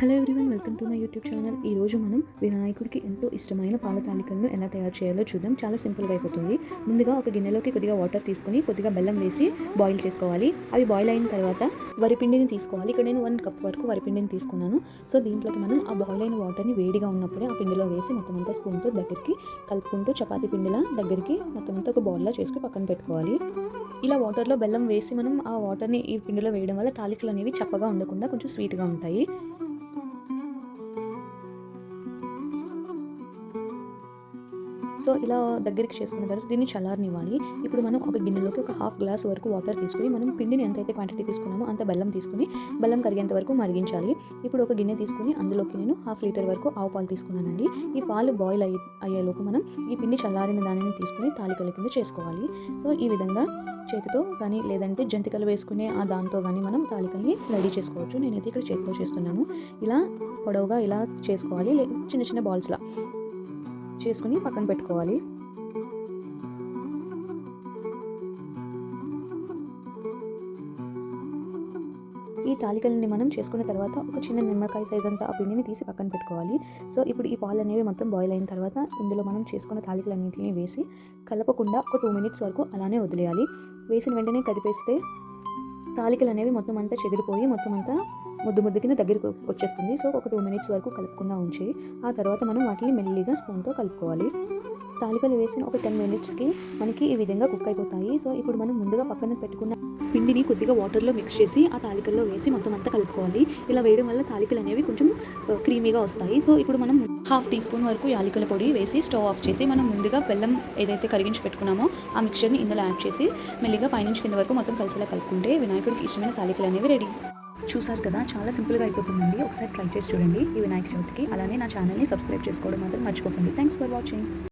Hello everyone welcome to my YouTube channel ఈ రోజు మనం వినాయకుడికి ఎంతో ఇష్టమైన పాల తాలికలను ఎలా తయారు చేయాలో చూద్దాం. చాలా సింపుల్గా అయిపోతుంది. ముందుగా ఒక గిన్నెలోకి కొద్దిగా వాటర్ తీసుకొని కొద్దిగా బెల్లం వేసి బాయిల్ చేసుకోవాలి. అవి బాయిల్ అయిన తర్వాత వరిపిండిని తీసుకోవాలి. ఇక్కడ నేను వన్ కప్ వరకు వరిపిండిని తీసుకున్నాను. సో దీంట్లోకి మనం ఆ బాయిల్ అయిన వాటర్ని వేడిగా ఉన్నప్పుడే ఆ పిండిలో వేసి మొత్తం అంతా స్పూన్తో దగ్గరికి కలుపుకుంటూ చపాతీ పిండిలా దగ్గరికి మొత్తం అంతా ఒక బౌల్లో చేసుకుని పక్కన పెట్టుకోవాలి. ఇలా వాటర్లో బెల్లం వేసి మనం ఆ వాటర్ని ఈ పిండిలో వేయడం వల్ల తాలికలు అనేవి చప్పగా ఉండకుండా కొంచెం స్వీట్గా ఉంటాయి. సో ఇలా దగ్గరికి చేసుకున్న తర్వాత దీన్ని చల్లారనివ్వాలి. ఇప్పుడు మనం ఒక గిన్నెలోకి ఒక హాఫ్ గ్లాస్ వరకు వాటర్ తీసుకుని మనం పిండిని ఎంతైతే క్వాంటిటీ తీసుకున్నామో అంత బెల్లం తీసుకుని బెల్లం కరిగేంత వరకు మరిగించాలి. ఇప్పుడు ఒక గిన్నె తీసుకుని అందులోకి నేను హాఫ్ లీటర్ వరకు ఆవు పాలు తీసుకున్నానండి. ఈ పాలు బాయిల్ అయ్యి అయ్యేలోపు మనం ఈ పిండి చల్లారిన దానిని తీసుకుని తాలికల కింద చేసుకోవాలి. సో ఈ విధంగా చేతితో కానీ లేదంటే జంతికలు వేసుకునే ఆ దాంతో కానీ మనం తాలికల్ని రెడీ చేసుకోవచ్చు. నేనైతే ఇక్కడ చేతితో చేస్తున్నాను. ఇలా పొడవుగా ఇలా చేసుకోవాలి. లే- చిన్న చిన్న బాల్స్లా చేసుకుని పక్కన పెట్టుకోవాలి. ఈ తాలికల్ని మనం చేసుకున్న తర్వాత ఒక చిన్న నిమ్మకాయ సైజ్ అంతా ఆ పిండిని తీసి పక్కన పెట్టుకోవాలి. సో ఇప్పుడు ఈ పాలు అనేవి మొత్తం బాయిల్ అయిన తర్వాత ఇందులో మనం చేసుకున్న తాలికలన్నింటినీ వేసి కలపకుండా ఒక టూ మినిట్స్ వరకు అలానే వదిలేయాలి. వేసిన వెంటనే కదిపేస్తే తాలికలు అనేవి మొత్తం అంతా చెదిరిపోయి మొత్తం అంతా ముద్దు ముద్దు కింద దగ్గరికి వచ్చేస్తుంది. సో ఒక టూ మినిట్స్ వరకు కలుపుకుండా ఉంచి ఆ తర్వాత మనం వాటిని మెల్లిగా స్పూన్తో కలుపుకోవాలి. తాలికలు వేసిన ఒక టెన్ మినిట్స్కి మనకి ఈ విధంగా కుక్ అయిపోతాయి. సో ఇప్పుడు మనం ముందుగా పక్కన పెట్టుకున్న పిండిని కొద్దిగా వాటర్లో మిక్స్ చేసి ఆ తాలికల్లో వేసి మొత్తం అంతా కలుపుకోవాలి. ఇలా వేయడం వల్ల తాలికలు అనేవి కొంచెం క్రీమీగా వస్తాయి. సో ఇప్పుడు మనం హాఫ్ టీ స్పూన్ వరకు యాలకుల పొడి వేసి స్టవ్ ఆఫ్ చేసి మనం ముందుగా బెల్లం ఏదైతే కరిగించి పెట్టుకున్నామో ఆ మిక్చర్ని ఇందులో యాడ్ చేసి మెల్లిగా పైనుంచి కింద వరకు మొత్తం కలిసేలా కలుపుకుంటే వినాయకుడికి ఇష్టమైన తాలికలు అనేవి రెడీ. చూసారు కదా? చాలా సింపుల్గా అయిపోతుందండి. ఒకసారి ట్రై చేసి చూడండి ఈ వినాయక చవితికి. అలానే నా ఛానల్ని సబ్స్క్రైబ్ చేసుకోవడం మాత్రం మర్చిపోకండి. Thanks for watching.